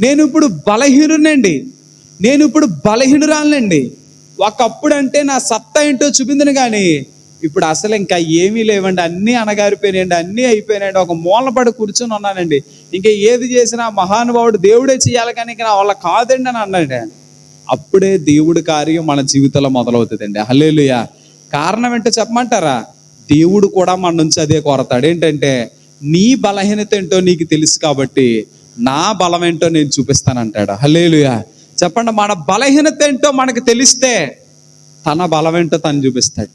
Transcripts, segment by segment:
నేను ఇప్పుడు బలహీనునండి నేను ఇప్పుడు బలహీనురాలండి ఒకప్పుడు అంటే నా సత్తా ఏంటో చూపిందని కానీ ఇప్పుడు అసలు ఇంకా ఏమీ లేవండి. అన్నీ అనగారిపోయినాయండి అన్నీ అయిపోయినాయండి. ఒక మూలపడి కూర్చొని ఉన్నానండి. ఇంకా ఏది చేసినా మహానుభావుడు దేవుడే చేయాలి కానీ ఇంకా నా వల్ల కాదండి అని అన్నాడు అప్పుడే దేవుడి కార్యం మన జీవితంలో మొదలవుతుందండి. హల్లేలుయా. కారణం ఏంటో చెప్పమంటారా? దేవుడు కూడా మన నుంచి అదే కోరతాడు. ఏంటంటే నీ బలహీనత ఏంటో నీకు తెలుసు కాబట్టి నా బలం ఏంటో నేను చూపిస్తానంటాడు. హలేలుయా చెప్పండి మన బలహీనత ఏంటో మనకు తెలిస్తే తన బలం ఏంటో తను చూపిస్తాడు.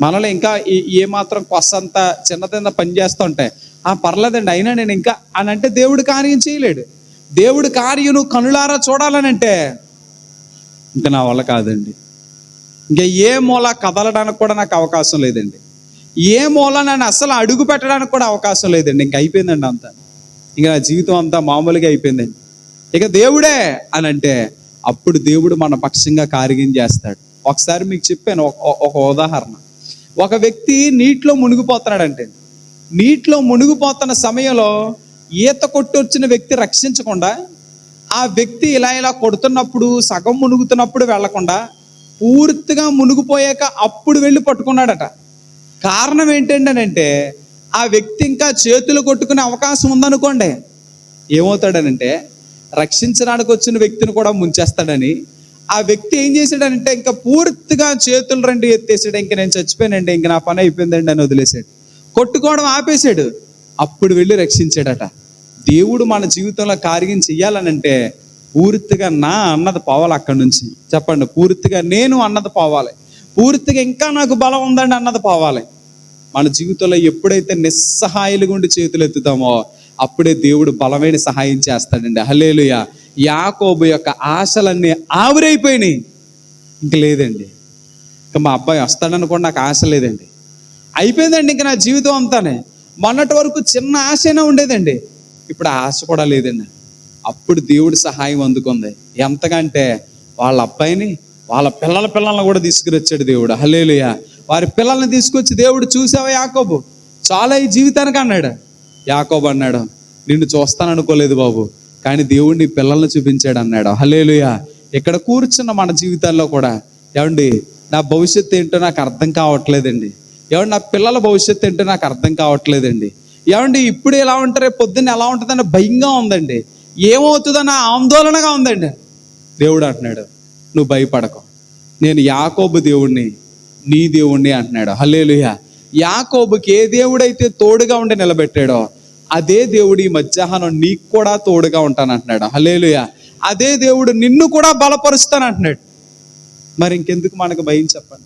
మనలో ఇంకా ఏ- ఏ మాత్రం కొస్సంత చిన్న చిన్న పని చేస్తూ ఆ పర్లేదండి అయినా నేను ఇంకా అని అంటే దేవుడు కార్యం చేయలేడు. దేవుడు కార్యం కనులారా చూడాలని అంటే ఇంకా నా వల్ల కాదండి. ఇంకా ఏ మూల కదలడానికి కూడా నాకు అవకాశం లేదండి. ఏ మూల నన్ను అసలు అడుగు పెట్టడానికి కూడా అవకాశం లేదండి. ఇంక అయిపోయిందండి అంతా. ఇంకా నా జీవితం అంతా మామూలుగా అయిపోయిందండి ఇక దేవుడే అని అంటే అప్పుడు దేవుడు మన పక్షంగా కార్యం చేస్తాడు. ఒకసారి మీకు చెప్పాను ఒక- ఒక ఉదాహరణ. ఒక వ్యక్తి నీటిలో మునిగిపోతున్నాడంటే నీటిలో మునిగిపోతున్న సమయంలో ఈత కొట్టి వచ్చిన వ్యక్తి రక్షించకుండా ఆ వ్యక్తి ఇలా ఇలా కొడుతున్నప్పుడు సగం మునుగుతున్నప్పుడు వెళ్ళకుండా పూర్తిగా మునిగిపోయాక అప్పుడు వెళ్ళి పట్టుకున్నాడట. కారణం ఏంటంటే ఆ వ్యక్తి ఇంకా చేతులు కొట్టుకునే అవకాశం ఉందనుకోండి ఏమవుతాడనంటే రక్షించడానికి వచ్చిన వ్యక్తిని కూడా ముంచేస్తాడని ఆ వ్యక్తి ఏం చేశాడనంటే ఇంకా పూర్తిగా చేతులు రెండు ఎత్తేసాడు ఇంకా నేను చచ్చిపోయానండి ఇంక నా పని అయిపోయిందండి అని వదిలేశాడు కొట్టుకోవడం ఆపేశాడు అప్పుడు వెళ్ళి రక్షించాడట. దేవుడు మన జీవితంలో కార్యం చెయ్యాలనంటే పూర్తిగా నా అన్నది పోవాలి అక్కడి నుంచి. చెప్పండి పూర్తిగా నేను అన్నది పోవాలి. పూర్తిగా ఇంకా నాకు బలం ఉందండి అన్నది పోవాలి. మన జీవితంలో ఎప్పుడైతే నిస్సహాయులుగా ఉండి చేతులు ఎత్తుతామో అప్పుడే దేవుడు బలమైన సహాయం చేస్తాడండి. హలేలుయ యాకోబు యొక్క ఆశలన్నీ ఆవిరైపోయినాయి. ఇంక లేదండి. ఇంకా మా అబ్బాయి వస్తాడని కూడా నాకు ఆశ లేదండి. అయిపోయిందండి ఇంకా నా జీవితం అంతానే. మొన్నటి వరకు చిన్న ఆశైనా ఉండేదండి. ఇప్పుడు ఆశ కూడా లేదండి. అప్పుడు దేవుడి సహాయం అందుకుంది. ఎంతకంటే వాళ్ళ అబ్బాయిని వాళ్ళ పిల్లల పిల్లల్ని కూడా తీసుకురొచ్చాడు దేవుడు. హలేలుయ వారి పిల్లల్ని తీసుకొచ్చి దేవుడు చూసావా యాకోబు? చాలా ఈ జీవితానికి అన్నాడు. యాకోబు అన్నాడు నిన్ను చూస్తాను అనుకోలేదు బాబు కానీ దేవుడు నీ పిల్లల్ని చూపించాడు అన్నాడు. హలేలుయ ఇక్కడ కూర్చున్న మన జీవితాల్లో కూడా ఏమండి నా భవిష్యత్తు ఏంటో నాకు అర్థం కావట్లేదండి. ఏమండి నా పిల్లల భవిష్యత్తు ఏంటో నాకు అర్థం కావట్లేదండి. ఏమండి ఇప్పుడు ఎలా ఉంటారే పొద్దున్న ఎలా ఉంటుందని భయంగా ఉందండి. ఏమవుతుందన్న ఆందోళనగా ఉందండి. దేవుడు అంటున్నాడు నువ్వు భయపడకు. నేను యాకోబు దేవుణ్ణి నీ దేవుణ్ణి అంటున్నాడు. హల్లేలుయ. యాకోబుకి ఏ దేవుడైతే తోడుగా ఉండి నిలబెట్టాడో అదే దేవుడు ఈ మధ్యాహ్నం నీకు కూడా తోడుగా ఉంటానంటున్నాడు. హలేలుయ అదే దేవుడు నిన్ను కూడా బలపరుస్తానంటున్నాడు. మరి ఇంకెందుకు మనకు భయం చెప్పండి?